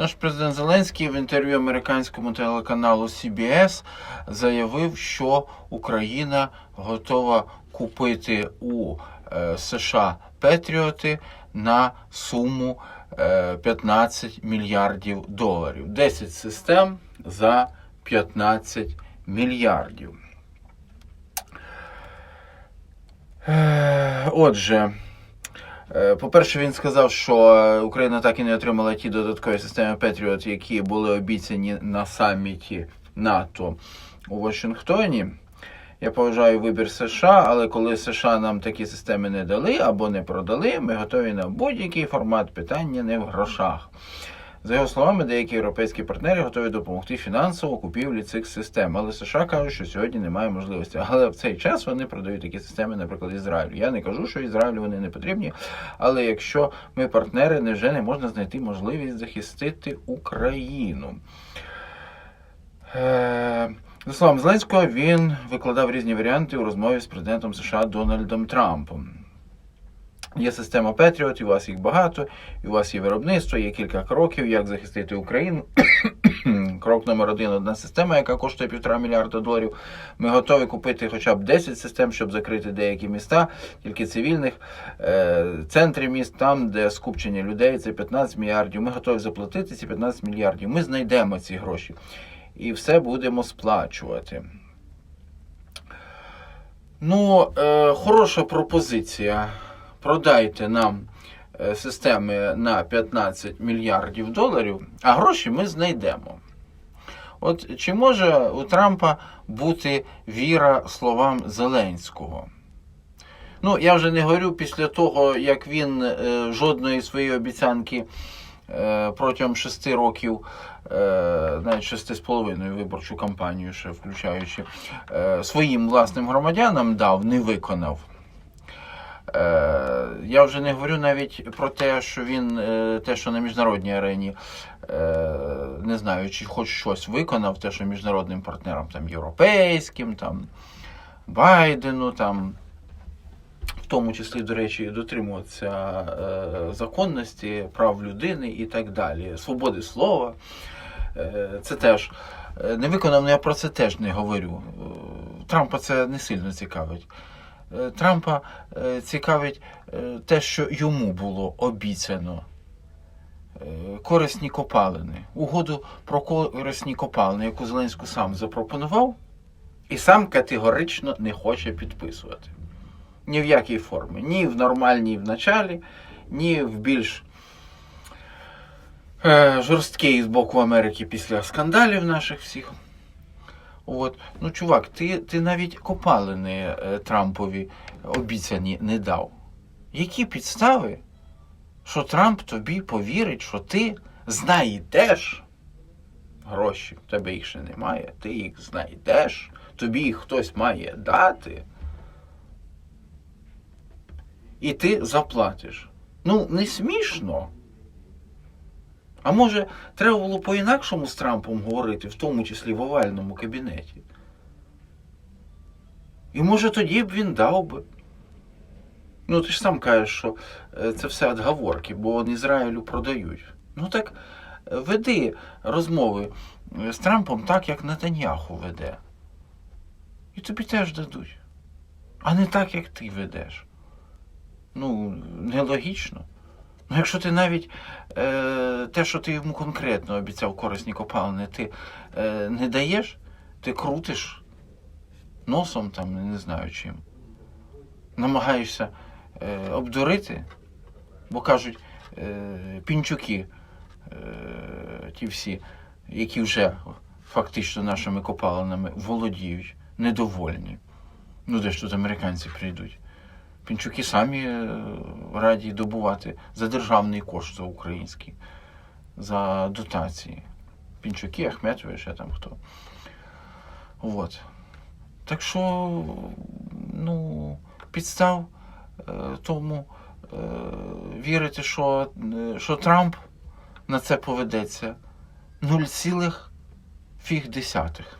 Наш президент Зеленський в інтерв'ю американському телеканалу CBS заявив, що Україна готова купити у е, США Петріоти на суму е, 15 мільярдів доларів. 10 систем за 15 мільярдів. Е, Отже, е, по-перше, він сказав, що е, Україна так і не отримала ті додаткові системи Patriot, які були обіцяні на саміті НАТО у Вашингтоні. Я поважаю вибір США, але коли США нам такі системи не дали або не продали, ми готові на будь-який формат питання не в грошах. За його словами, деякі європейські партнери готові допомогти фінансово купівлі цих систем. Але США кажуть, що сьогодні немає можливості. Але в цей час вони продають такі системи, наприклад, Ізраїлю. Я не кажу, що Ізраїлю вони не потрібні. Але якщо ми партнери, невже не можна знайти можливість захистити Україну? Е, За словами Зеленського, він викладав різні варіанти у розмові з президентом США Дональдом Трампом. Є система і у вас їх багато, і у вас є виробництво, є кілька кроків, як захистити Україну. Крок номер один одна система, яка коштує півтора мільярда доларів. Ми готові купити хоча б 10 систем, щоб закрити деякі міста, тільки цивільних е, центрів міст, там, де скупчення людей, це 15 мільярдів. Ми готові заплатити ці 15 мільярдів. Ми знайдемо ці гроші і все будемо сплачувати. Ну, е, хороша пропозиція. Продайте нам е, системи на 15 мільярдів доларів, а гроші ми знайдемо. От чи може у Трампа бути віра словам Зеленського? Ну, я вже не говорю після того, як він е, жодної своєї обіцянки е, протягом шести років, е, навіть шести з половиною виборчу кампанію, ще включаючи, е, своїм власним громадянам дав, не виконав. Е, я вже не говорю навіть про те, що він е, те, що на міжнародній арені, е, не знаю, чи хоч щось виконав, те, що міжнародним партнерам, там, європейським, там, Байдену, там, в тому числі, до речі, дотримуватися е, законності, прав людини і так далі, свободи слова. Це теж не виконав, але я про це теж не говорю. Трампа це не сильно цікавить. Е, Трампа е, цікавить е, те, що йому було обіцяно. Корисні копалини. Угоду про корисні копалини, яку Зеленський сам запропонував, і сам категорично не хоче підписувати. Ні в якій формі. Ні в нормальній в началі, ні в більш жорсткій з боку Америки після скандалів наших всіх. От. Ну, чувак, ти, ти навіть копалини е, Трампові обіцяні не дав. Які підстави, що Трамп тобі повірить, що ти знайдеш гроші, в тебе їх ще немає, ти їх знайдеш, тобі їх хтось має дати, і ти заплатиш. Ну, не смішно. А може, треба було по-інакшому з Трампом говорити, в тому числі в овальному кабінеті. І може тоді б він дав би. Ну, ти ж сам кажеш, що е, це все отговорки, бо Ізраїлю продають. Ну так е, веди розмови е, з Трампом так, як Нетаньяху веде. І тобі теж дадуть. А не так, як ти ведеш. Ну, нелогічно. Ну, якщо ти навіть е, те, що ти йому конкретно обіцяв корисні копалини, ти е, не даєш, ти крутиш носом там, не знаю чим. Намагаєшся е, обдурити, бо кажуть, е, пінчуки, е, ті всі, які вже фактично нашими копалинами володіють, недовольні. Ну, де ж тут американці прийдуть? Пінчуки самі е, раді добувати за державний кошт за український, за дотації. Пінчуки, Ахметові, ще там хто. От. Так що, ну, підстав е, тому е, вірити, що, що Трамп на це поведеться нуль цілих фіг десятих.